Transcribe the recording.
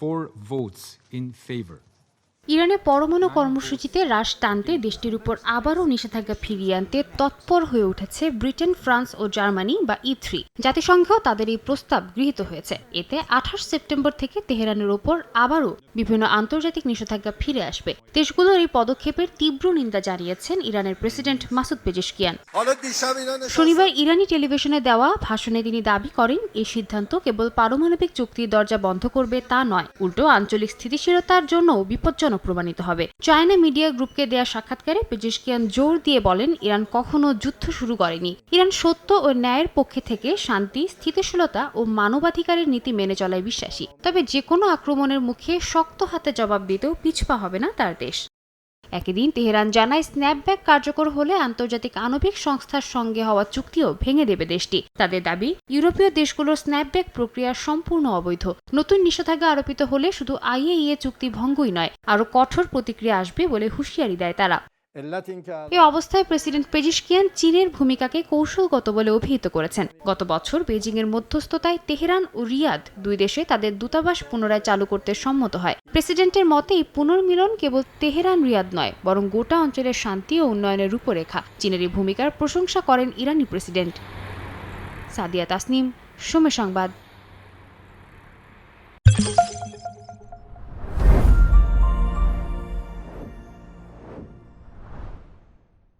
four votes in favor. ইরানে পরমাণু কর্মসূচিতে হ্রাস টানতে দেশটির উপর আবারও নিষেধাজ্ঞা ফিরিয়ে আনতে তৎপর হয়ে উঠেছে ব্রিটেন, ফ্রান্স ও জার্মানি বা ই থ্রি। জাতিসংঘেও তাদের এই প্রস্তাব গৃহীত হয়েছে। এতে আঠাশ সেপ্টেম্বর থেকে তেহরানের ওপর আবারও বিভিন্ন আন্তর্জাতিক নিষেধাজ্ঞা ফিরে আসবে। দেশগুলোর এই পদক্ষেপের তীব্র নিন্দা জানিয়েছেন ইরানের প্রেসিডেন্ট মাসুদ পেজেশকিয়ান। শনিবার ইরানি টেলিভিশনে দেওয়া ভাষণে তিনি দাবি করেন এই সিদ্ধান্ত কেবল পারমাণবিক চুক্তির দরজা বন্ধ করবে তা নয়। উল্টো আঞ্চলিক স্থিতিশীলতার জন্য বিপজ্জনক প্রমাণিত হবে? চায়না মিডিয়া গ্রুপকে দেয়া সাক্ষাৎকারে পেজেশকিয়ান জোর দিয়ে বলেন, ইরান কখনো যুদ্ধ শুরু করেনি। ইরান সত্য ও ন্যায়ের পক্ষে থেকে শান্তি, স্থিতিশীলতা ও মানবাধিকারের নীতি মেনে চলায় বিশ্বাসী। তবে যে কোনো আক্রমণের মুখে শক্ত হাতে জবাব দিতেও পিছপা হবে না তার দেশ। একই দিন তেহরান জানায় স্ন্যাপব্যাক কার্যকর হলে আন্তর্জাতিক আণবিক সংস্থার সঙ্গে হওয়া চুক্তিও ভেঙে দেবে দেশটি। তাদের দাবি, ইউরোপীয় দেশগুলোর স্ন্যাপব্যাক প্রক্রিয়া সম্পূর্ণ অবৈধ। নতুন নিষেধাজ্ঞা আরোপিত হলে শুধু আইএইএ চুক্তি ভঙ্গই নয়, আরও কঠোর প্রতিক্রিয়া আসবে বলে হুঁশিয়ারি দেয় তারা। এ অবস্থায় প্রেসিডেন্ট পেজিশকিয়ান চীনের ভূমিকাকে কৌশলগত বলে অভিহিত করেছেন। গত বছর বেজিংয়ের মধ্যস্থতায় তেহরান ও রিয়াদ দুই দেশে তাদের দূতাবাস পুনরায় চালু করতে সম্মত হয়। প্রেসিডেন্টের মতে, এই পুনর্মিলন কেবল তেহরান রিয়াদ নয়, বরং গোটা অঞ্চলের শান্তি ও উন্নয়নের রূপরেখা। চীনের এই ভূমিকার প্রশংসা করেন ইরানি প্রেসিডেন্ট। সাদিয়া তাসনিম, সময় সংবাদ।